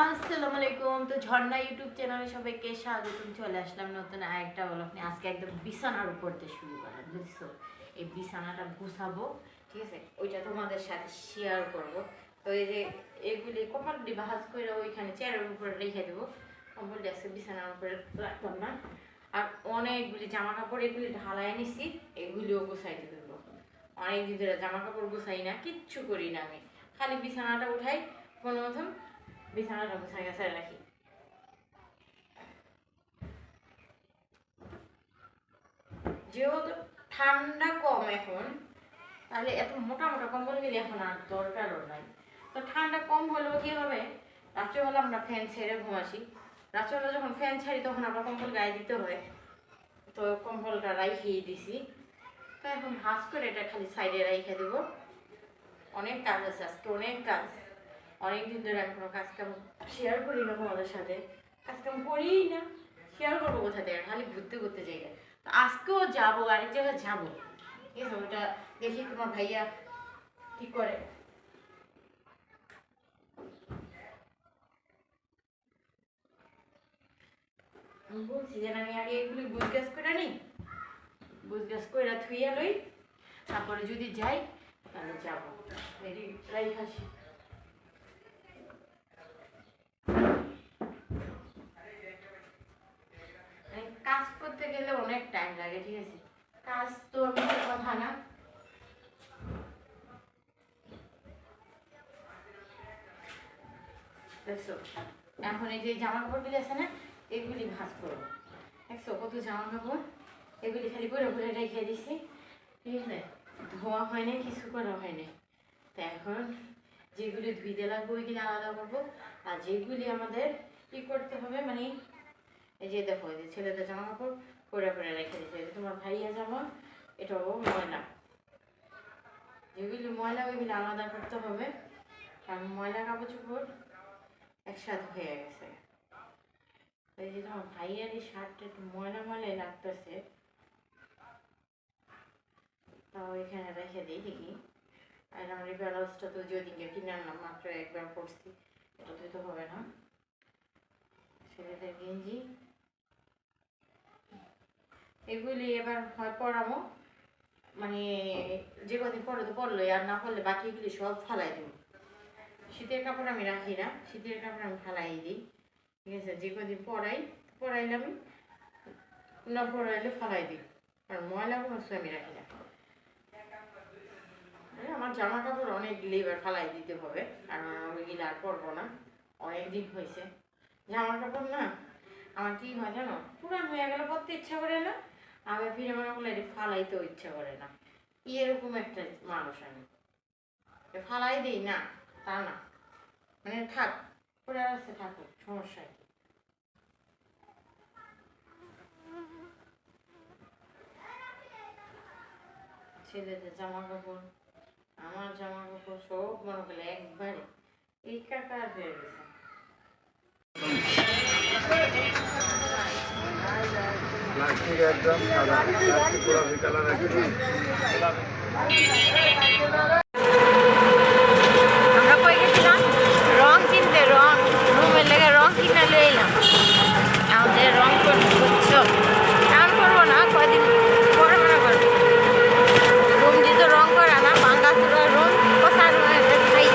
আসসালামু আলাইকুম। তো ঝর্ণা ইউটিউব চ্যানেলে সবাইকে স্বাগতম। চলে আসলাম নতুন আরেকটা আজকে একদম বিছানার উপর দিয়ে শুরু বুঝছ? এই বিছানাটা গুছাবো, ঠিক আছে? ওইটা তোমাদের সাথে শেয়ার করব। তো এই যে এগুলি কপালটি করে ওইখানে চেয়ারের উপরে রেখে দেবো। আজকে বিছানার উপরে রাখতাম না। আর অনেকগুলি জামা কাপড় এগুলি ঢালাই নিছি, এগুলিও গুছাইতে দেবো। অনেক দিন ধরে জামা কাপড় গুছাই না, কিচ্ছু করি না আমি। খালি বিছানাটা উঠাই কোনো বিছানাটা গুছাই গেছে রাখি যেহেতু ঠান্ডা কম এখন তাহলে এত মোটা মোটা কম্বল গেলে এখন আর দরকারও নাই তো ঠান্ডা কম হলেও কি হবে রাত্রেবেলা আমরা ফ্যান ছেড়ে ঘুমাসি রাত্রেবেলা যখন ফ্যান ছাড়ি তখন আমরা কম্বল গায়ে দিতে হয় তো কম্বলটা রাইখিয়ে দিছি তো এখন হাস করে এটা খালি সাইডে রাইখে দেবো অনেক কাজ আছে আজকে অনেক কাজ অনেক দিন ধরে আমি কোনো কাজ কাম শেয়ার করি না তোমাদের সাথে। কাজ কাম করিই না শেয়ার করব কোথা থেকে? খালি ঘুরতে ঘুরতে জায়গা তো আজকেও যাব, আরেক জায়গায় যাব। ঠিক আছে, ওটা দেখি তোমার ভাইয়া কি করে। আমি বলছি যে আমি আগে এগুলি বুঝ করে নিই বুঝ গাছ করে থুইয়া লই, তারপরে যদি যাই, তাহলে যাব। রেডি রাইখ আসি কাজ করতে গেলে অনেক টাইম লাগে, ঠিক আছে? কাজ তো কথা না? এখন এই যে জামা কাপড়গুলি আছে না, এগুলি ভাঁজ করব দেখছ, কত জামা কাপড় এগুলি খালি পরে পরে রেখে দিছি, ঠিক আছে? ধোয়া হয় নাই, কিছু করা হয় নাই। তো এখন যেগুলি ধুইতে লাগবে, ওইগুলি আলাদা করব। আর যেগুলি আমাদের কি করতে হবে মানে এই যে দেখো যে ছেলেদের জামা কাপড় পরে পরে রেখে এই তোমার ভাইয়া জামা, এটাও ময়লা। যেগুলি ময়লা, ওইগুলি আলাদা করতে হবে। কারণ ময়লা কাপড় চোপড় একসাথে হয়ে গেছে। এই যে তোমার ভাইয়ার এই শার্টটা একটু ময়লা ময়লাই লাগতেছে। তাও এখানে রেখে দিই দেখি। আর আমার এই ব্লাউজটা তো যেদিনকে কিনে আনলাম, মাত্র একবার পরছি। এটা তো হবে না। ছেলেদের গেঞ্জি। এগুলি এবার হয় পরামো মানে যে কদিন পরে তো পরলোই, আর না পরলে বাকিগুলি সব ফালাই দেবো। শীতের কাপড় আমি রাখি না, শীতের কাপড় আমি ফালাই দিই। ঠিক আছে, যে কদিন পরাই, পরাইলে আমি, না পরাইলে ফালাই দিই। আর ময়লা কোনো আমি রাখি না। জামা কাপড় অনেকগুলি এবার ফালাই দিতে হবে কারণ ওইগুলো আর পরবো না। অনেক দিন হয়েছে। জামা কাপড় না, আমার কি হয় জানো? পুরান হয়ে গেলে পরতে ইচ্ছা করে না, আবার ফিরে মনে করলে ফালাইতেও ইচ্ছা করে না। এরকম একটা মানুষ আমি। ফালাই দিই না, তা না। মানে থাক, পরে আছে, থাকুক, সমস্যা ছেলেদের জামা কাপড় আমার জামা কাপড় সব মনে করলে একবারে এই কাকা হয়ে গেছে প্লাস্টিক একদম সাদা প্লাস্টিক পুরো কালার একদম আমরা কই গেছিলাম রং কিনতে রং রুমের লেগে রং কিনে লয়ে এলাম আমাদের রং করতে বুঝছ এখন করব না কয়দিন পরে মনে করব রুম দিতে রং করে না বাঙ্গা চুড়া রুম কোথা রুম খাই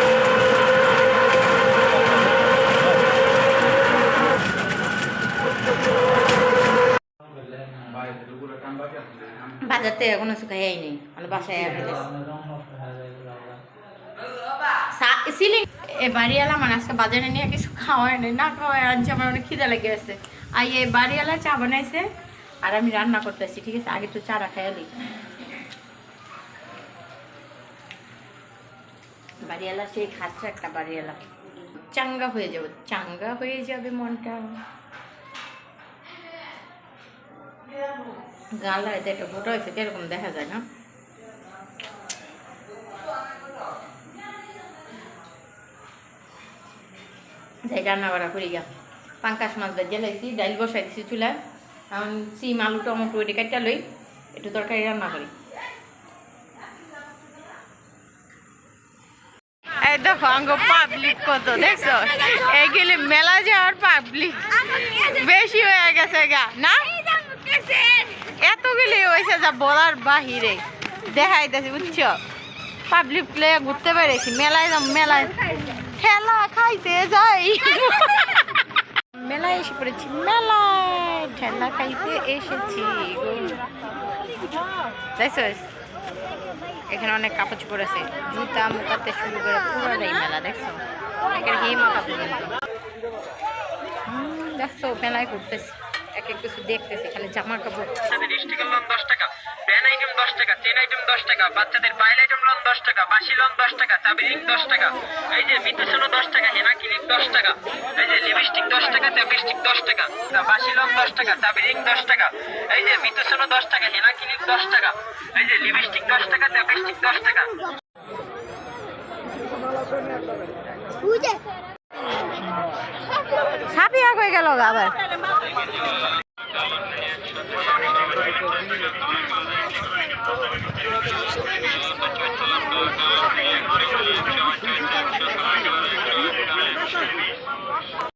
বাজার থেকে এখনও শুকাই নেই মানে বাসায় সিলিং এ বাড়িওয়ালা মানে আজকে বাজারে নিয়ে কিছু খাওয়ায় নেই, না খাওয়ায় আনছে আমার অনেক খিদে লেগে গেছে আর এই বাড়িওয়ালা চা বানাইছে আর আমি রান্না করতেছি, ঠিক আছে? আগে তো চারা খাইয়ালি বাড়িওয়ালা সেই খাচ্ছে একটা বাড়িওয়ালা। চাঙ্গা হয়ে যাবে, চাঙ্গা হয়ে যাবে মনটা। গালা এটা একটা ফটো হয়েছে কীরকম দেখা যায় না? যাই রান্না বাড়া করি গা। পাঙ্কাশ মাছ ভেজে লাইছি ডাইল বসাই দিছি চুলা এখন সিম আলু টমেটো এটি কাটটা লই একটু তরকারি রান্না করি। দেখো আঙ্গ পাবলিক কত দেখছ? এইগুলি মেলা যাওয়ার পাবলিক বেশি হয়ে গেছে গা না? হয়েছে যা বলার বাহিরে। দেখাইতেছি, বুঝছ? পাবলিক প্লে ঘুরতে পেরেছি মেলায় যাম মেলায়। ঠেলা খাইতে যাই। মেলায় এসে পড়েছি, মেলায় ঠেলা খাইতে এসেছি। দেখছ? এখানে অনেক কাপড় চোপড় আছে, জুতা মুতাতে শুরু করে পুরোটাই মেলা, দেখছ? এখানে হিমা কাপড়। দেখছ, মেলায় ঘুরতেছি। এক এক কিছু দেখতেছি খালি জামা কাপড় স্টিকার লোন দশ টাকা প্যান আইটেম দশ টাকা চেন আইটেম দশ টাকা বাচ্চাদের পাইল আইটেম লোন দশ টাকা বাসি লোন দশ টাকা চাবি রিং দশ টাকা এই যে মিতেশনও দশ টাকা হেনা ক্লিপ দশ টাকা এই যে লিপস্টিক দশ টাকা চ্যাপস্টিক দশ টাকা বাসি লোন দশ টাকা চাবি রিং দশ টাকা এই যে মিতেশনও দশ টাকা হেনা ক্লিপ দশ টাকা এই যে লিপস্টিক দশ টাকা চ্যাপস্টিক দশ টাকা ছাপিয়া হয়ে গেল আবার।